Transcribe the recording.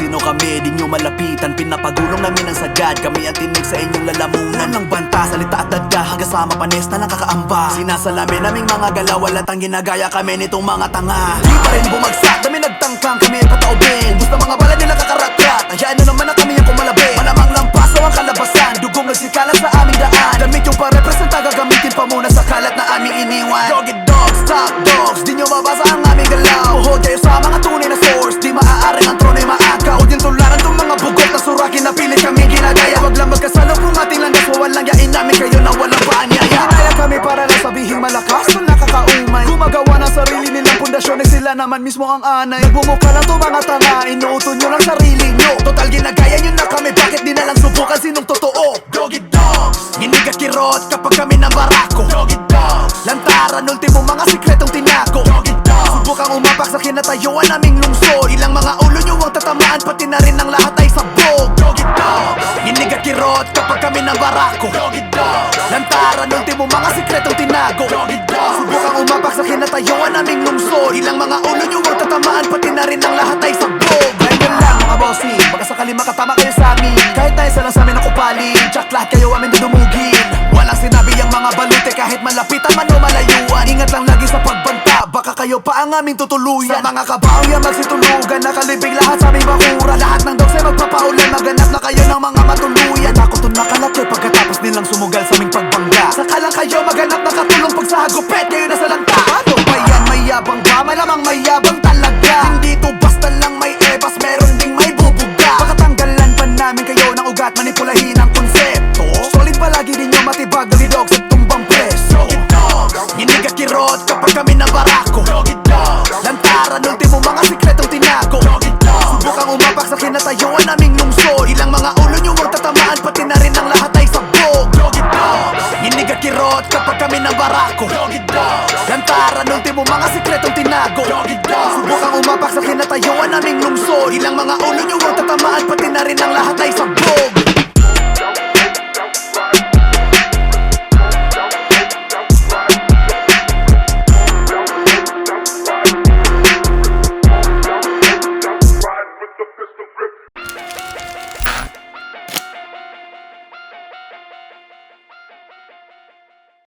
sino kami Di nyo malapitan, pinapagulong namin ang sagad Kami ang tinig sa inyong lalamunan. Ng banta Salita at dagda hanggang sa mapanes na nakakaamba. Sinasalamin naming mga galaw Walat ang ginagaya kami nitong mga tanga. Di pa rin bumagsak, dami nagtangkang iniwan Doggy dogs, top dogs Di nyo mabasa ang aming galaw. Hold kayo sa mga tunay na source Di maaaring ang trono'y maakaw. Din tularan tong mga bugot na surakin na pilit kami ginagaya. Wag lang magkasalo kung ating landas Walang yain namin kayo na walang paanyaya. Ginaya kami para lang sabihing malakas Wala nakakaumay. Gumagawa ng sarili nilang pundasyon Eh sila naman mismo ang anay. Nagbumuka lang to mga tanga Inuuto nyo lang sarili nyo. Total ginagaya nyo na kami Bakit di na lang subukan sinong totoo? Doggy dogs Ginig at kirot kapag kami ng barako. Doggy dogs Lantaran ultimo mga sikretong tinago. Subukang umapak sa kinatayuan naming lungsod. Ilang mga ulo nyo ang tatamaan Pati na rin ang lahat ay sabog. Ginig at kirot kapag kami ng barako. Lantaran ultimo mga sikretong tinago. Subukang umapak sa kinatayuan naming lungsod. Ilang mga ulo nyo ang tatamaan Pati na rin ang lahat ay sabog. Ganyan lang mga bossing Baka sakali makatama kayo sa amin. Kahit na isa lang malapitan man o malayuan Ingat lang lagi sa pagbanta Baka kayo pa ang aming tutuluyan. Sa mga kabaw yan magsitulugan Nakalibig lahat sa aming bakura. Lahat ng dogs ay magpapaulan Maganap na kayo ng mga matuluyan. Ako to nakalaki Pagkatapos nilang sumugal sa aming pagbangga. Saka lang kayo maganap na katulong Pag sa hagupit kayo na sa lanta. Ano ba yan? Mayabang ba? Malamang mayabang kami ng barako. Lantaran ultimo mga sikretong tinago Subukang umapak sa kinatayuan naming lungsod. Ilang mga ulo nyo ang tatamaan Pati na rin ang lahat ay sabog. Ginig at kirot kapag kami ng barako. Lantaran ultimo mga sikretong tinago. Subukang umapak sa kinatayuan naming lungsod. Ilang mga ulo nyo ang tatamaan Pati na rin ang lahat